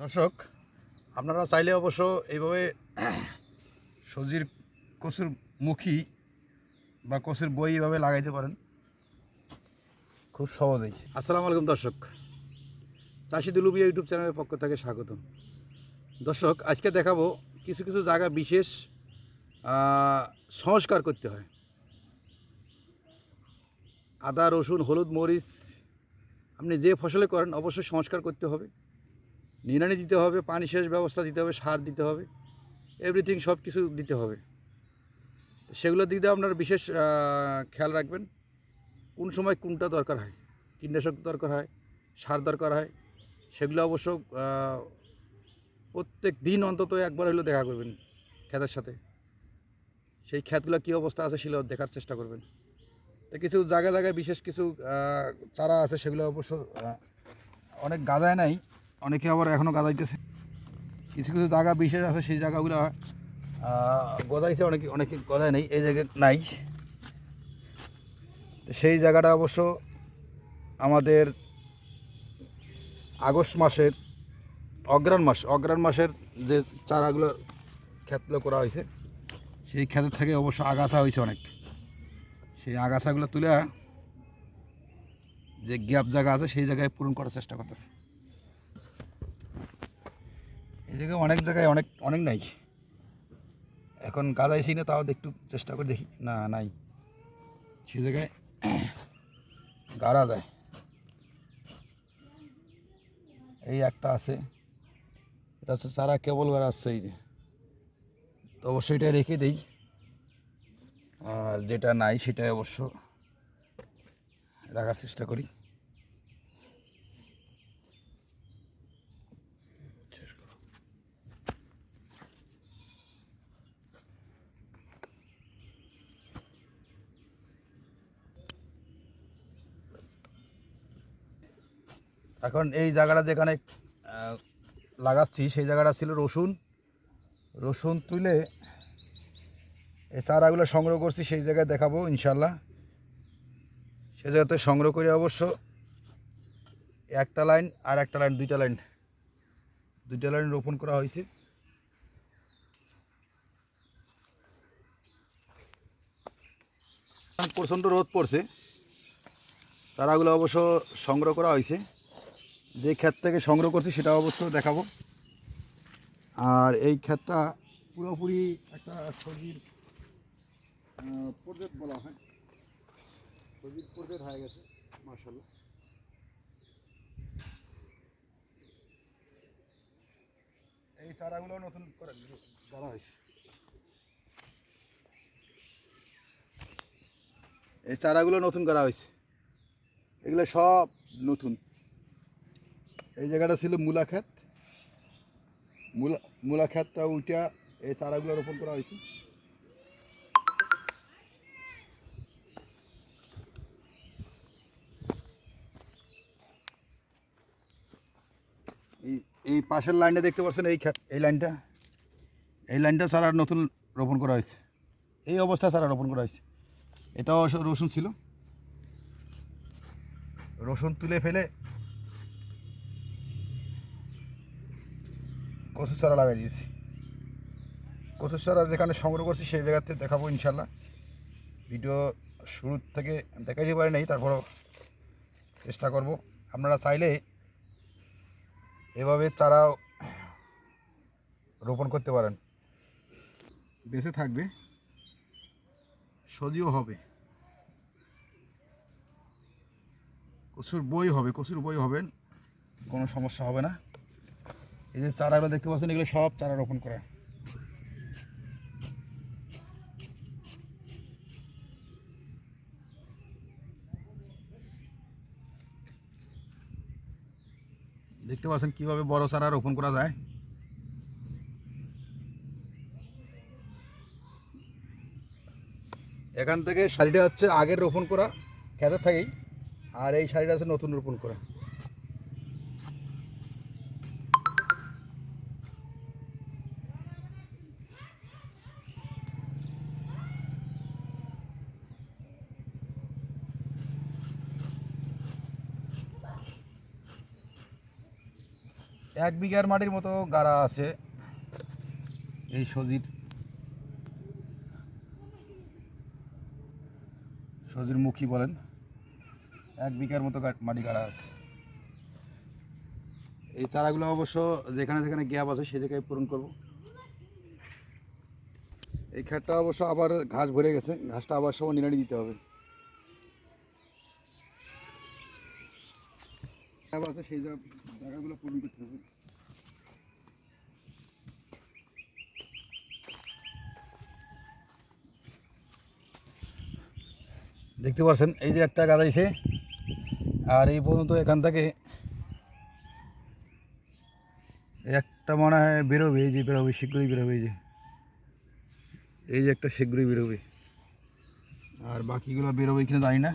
দর্শক, আপনারা চাইলে অবশ্য এইভাবে সবজির কচুর মুখী বা কচুর বই এইভাবে লাগাইতে পারেন। খুব সহজেই। আসসালামু আলাইকুম দর্শক। চাষি দুলুমিয়া ইউটিউব চ্যানেলের পক্ষ থেকে স্বাগতম। দর্শক, আজকে দেখাবো কিছু কিছু জায়গা বিশেষ সংস্কার করতে হয়। আদা, রসুন, হলুদ, মরিচ, আপনি যে ফসলে করেন অবশ্যই সংস্কার করতে হবে। নিড়ানি দিতে হবে, পানি সেচ ব্যবস্থা দিতে হবে, সার দিতে হবে এভরিথিং সব কিছু দিতে হবে। সেগুলোর দিক দিয়ে আপনার বিশেষ খেয়াল রাখবেন, কোন সময় কোনটা দরকার হয়। কীটনাশক দরকার হয়, সার দরকার হয়, সেগুলো অবশ্য প্রত্যেক দিন অন্তত একবার হলেও দেখা করবেন ক্ষেতের সাথে। সেই ক্ষেতগুলো কী অবস্থা আছে সেগুলো দেখার চেষ্টা করবেন। তো কিছু জায়গায় জায়গায় বিশেষ কিছু চারা আছে সেগুলো অবশ্য অনেক গাজায় নাই অনেকে আবার এখনও গাদাইতেছে। কিছু কিছু জায়গা বিশেষ আছে, সেই জায়গাগুলো গদাইছে, অনেকে অনেকে গদায় নেই, এই জায়গায় নাই। সেই জায়গাটা অবশ্য আমাদের আগস্ট মাসের, অগ্রাণ মাস, অগ্রাণ মাসের যে চারাগুলো ক্ষেতগুলো করা হয়েছে, সেই ক্ষেতের থেকে অবশ্য আগাছা হয়েছে অনেক। সেই আগাছাগুলো তুলে যে গ্যাপ জায়গা আছে, সেই জায়গায় পূরণ করার চেষ্টা করতেছে। এই জায়গায় অনেক জায়গায় অনেক অনেক নাই। এখন গাদাইছি না, তাও একটু চেষ্টা করে দেখি। না, নাই। সে জায়গায় গাড়া যায়। এই একটা আছে। এটা হচ্ছে চারা কেবল গাড়া আসছে এই যে। তো অবশ্যই এটা রেখে দেই। আর যেটা নাই সেটা অবশ্য রাখার চেষ্টা করি। এখন এই জায়গাটা যেখানে লাগাচ্ছি, সেই জায়গাটা ছিল রসুন। রসুন তুলে এই চারাগুলো সংগ্রহ করছি, সেই জায়গায় দেখাবো ইনশাল্লাহ সে জায়গাতে সংগ্রহ করে অবশ্য। একটা লাইন আর একটা লাইন, দুইটা লাইন। দুইটা লাইন রোপণ করা হয়েছে। প্রচণ্ড রোদ পড়ছে। চারাগুলো অবশ্য সংগ্রহ করা হয়েছে। যে ক্ষেত থেকে সংগ্রহ করছি সেটা অবশ্য দেখাবো। আর এই ক্ষেতটা পুরোপুরি একটা সবজির প্রজেক্ট বলা হয়। সবজির প্রজেক্ট হয়ে গেছে মার্শাল্লাহ এই চারাগুলো নতুন করে করা হয়েছে। এই চারাগুলো নতুন করা হয়েছে। এগুলো সব নতুন। এই জায়গাটা ছিল মূলা ক্ষেত। মূলা মূলা ক্ষেতটা উইটা এই চারাগুলো রোপণ করা হয়েছে। এই পাশের লাইনটা দেখতে পাচ্ছেন এই এই লাইনটা। এই লাইনটা চারা নতুন রোপণ করা হয়েছে। এই অবস্থা চারা রোপণ করা হয়েছে। এটাও রসুন ছিল। রসুন তুলে ফেলে চারা লাগাই দিয়েছি। কচুর চারা যেখানে সংগ্রহ করছি সেই জায়গাতে দেখাবো ইনশাল্লাহ ভিডিও শুরু থেকে দেখাইতে পারি নাই, তারপরও চেষ্টা করব। আপনারা চাইলে এভাবে চারা রোপণ করতে পারেন। বেঁচে থাকবে সজিও হবে। কচুর বই হবে, কচুর বই হবেন কোনো সমস্যা হবে না। এই যে চারাগুলো দেখতে পাচ্ছেন, এগুলো সব চারা রোপণ করা। দেখতে পাচ্ছেন কীভাবে বড় চারা রোপণ করা যায়। এখান থেকে শাড়িটা হচ্ছে আগের রোপণ করা খেতের থাকেই। আর এই শাড়িটা হচ্ছে নতুন রোপণ করা। এক বিঘার মাটির মতো গাড়া আছে এই সজির। সজির মুখী বলেন। এক বিঘার মতো মাটি গাড়া আছে। এই চারাগুলো অবশ্য যেখানে যেখানে গ্যাপ আছে সে জায়গায় পূরণ করব। এই ক্ষেতটা অবশ্য আবার ঘাস ভরে গেছে। ঘাসটা আবার সব নিড়ানি দিতে হবে। গ্যাপ আছে, সেই জায়গাগুলো পূরণ করতে হবে দেখতে পাচ্ছেন, এই যে একটা গাদাইছে আর এই পর্যন্ত এখান থেকে একটা মনে হয় বেরোবে, এই যে বেরোবে, শীঘ্রই বেরোবে, এই যে। এই যে একটা শীঘ্রই বেরোবে। আর বাকিগুলো বেরোবে কিনা জানি না।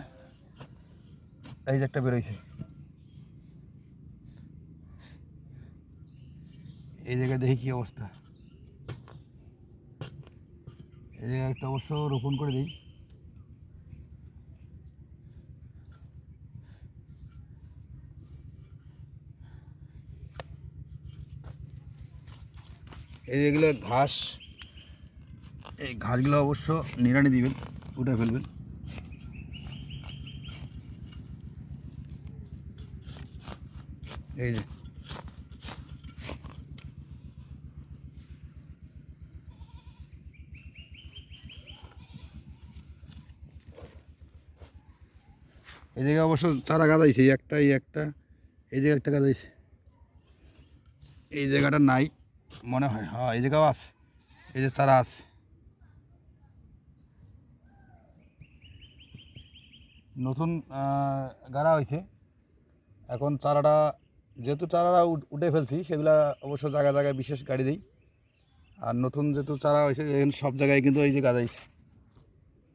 এই যে একটা বেরোইছে। এই জায়গায় দেখি কী অবস্থা। এই জায়গায় একটা অবশ্য রোপণ করে দিই। এই যেগুলো ঘাস, এই ঘাসগুলো অবশ্য নিড়ানি দিবেন, উঠে ফেলবেন। এই যে এই জায়গায় অবশ্য চারা গাদাইছে একটা, এই একটা, এই জায়গায় একটা গাদাইছে। এই জায়গাটা নাই মনে হয়। হ্যাঁ এই জায়গাও আছে। এই যে চারা আছে। নতুন গাড়া হয়েছে এখন চারাটা, যেহেতু চারাটা উঠ- ফেলছি, সেগুলা অবশ্য জায়গায় জায়গায় বিশেষ গাড়ি দিই। আর নতুন যেহেতু চারা হয়েছে সব জায়গায় কিন্তু এই যে গাদাইছে।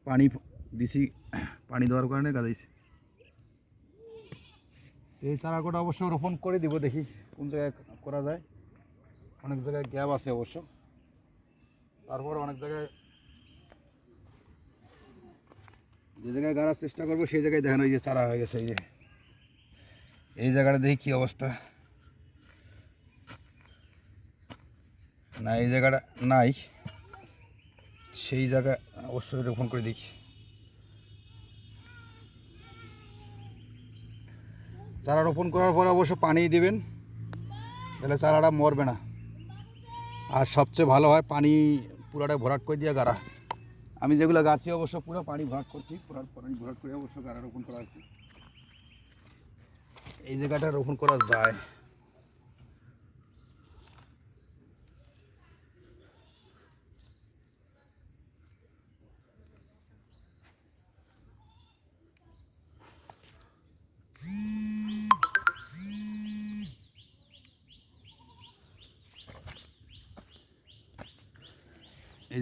পানি দিছি, পানি দেওয়ার কারণে গাদাইছে। এই চারা কটা অবশ্য রোপণ করে দিব দেখি কোন জায়গায় করা যায়। অনেক জায়গায় গ্যাপ আছে অবশ্য। তারপর অনেক জায়গায় যে জায়গায় গাড়ার চেষ্টা করব, সেই জায়গায় দেখেন ওই যে চারা হয়ে গেছে, এই যে। এই জায়গাটা দেখি কী অবস্থা। না, এই জায়গাটা নাই। সেই জায়গা অবশ্যই রোপণ করে দেখি। চারা রোপণ করার পরে অবশ্য পানি দেবেন, তাহলে চারাটা মরবে না। আর সবচেয়ে ভালো হয় পানি পুরাটা ভরাট করে দিয়ে গাড়া। আমি যেগুলো গাছি অবশ্য পুরো পানি ভরাট করছি, পুরার পানি ভরাট করে অবশ্য গাড়া রোপণ করা আছে এই জায়গাটা রোপণ করা যায়।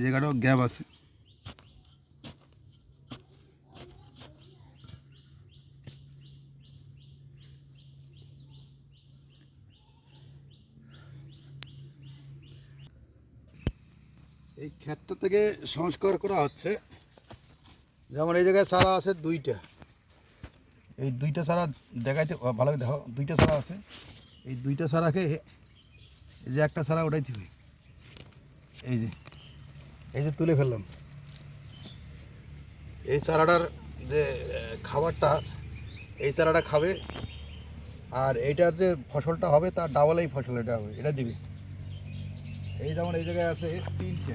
এই জায়গাটাও গ্যাপ আছে। এই ক্ষেতটা থেকে সংস্কার করা হচ্ছে। যেমন এই জায়গায় চারা আছে দুইটা। এই দুইটা চারা দেখাইতে ভালো দেখো দুইটা চারা আছে। এই দুইটা চারাকে এই যে একটা চারা ওটাই দিবে। এই যে এই যে তুলে ফেললাম। এই চারাটার যে খাবারটা, এই চারাটা খাবে, আর এইটার যে ফসলটা হবে, তার ডাবল এই ফসল এটা হবে, এটা দিবে। এই যেমন এই জায়গায় আছে তিনটে।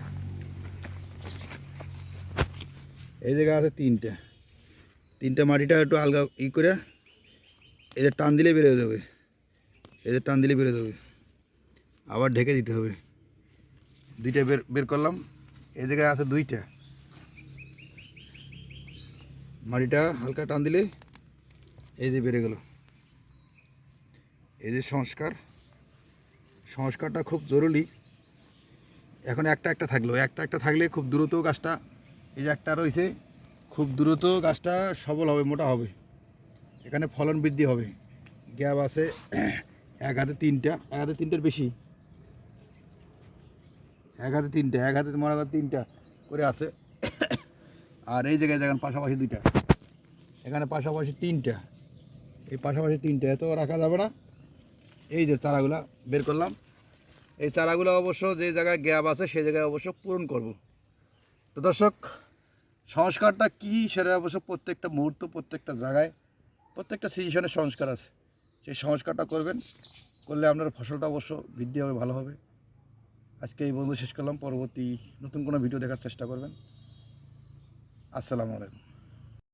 এই জায়গায় আছে তিনটে। তিনটে মাটিটা একটু আলগা ই করে এদের টান দিলে বেরোয় যাবে। এদের টান দিলে বেরোয় যাবে। আবার ঢেকে দিতে হবে। দুইটা বের বের করলাম। জায়গায় আছে দুইটা। মাটিটা হালকা টান দিলে এই যে বেড়ে গেল। এই যে সংস্কার, সংস্কারটা খুব জরুরি। এখন একটা একটা থাকল, একটা একটা থাকলে খুব দ্রুত গাছটা, এই যে একটা রয়েছে, খুব দ্রুত গাছটা সবল হবে, মোটা হবে। এখানে ফলন বৃদ্ধি হবে। গ্যাপ আছে এক হাতে তিনটা, এক হাতে তিনটার বেশি। এক হাতে তিনটা, এক হাতে মনে কর তিনটা করে আছে। আর এই জায়গায় দেখেন পাশাপাশি দুইটা। এখানে পাশাপাশি তিনটা। এই পাশাপাশি তিনটা, এত রাখা যাবে না। এই যে চারাগুলা বের করলাম। এই চারাগুলো অবশ্য যে জায়গায় গ্যাপ আছে, সেই জায়গায় অবশ্য পূরণ করব। তো দর্শক, সংস্কারটা কী সেটা অবশ্য প্রত্যেকটা মুহূর্ত, প্রত্যেকটা জায়গায়, প্রত্যেকটা সিচুয়েশনের সংস্কার আছে। সেই সংস্কারটা করবেন, করলে আপনার ফসলটা অবশ্য বৃদ্ধি হবে, ভালো হবে। আজকে এই বন্ধু শেষ করলাম। পরবর্তী নতুন কোনো ভিডিও দেখার চেষ্টা করবেন। আসসালামু আলাইকুম।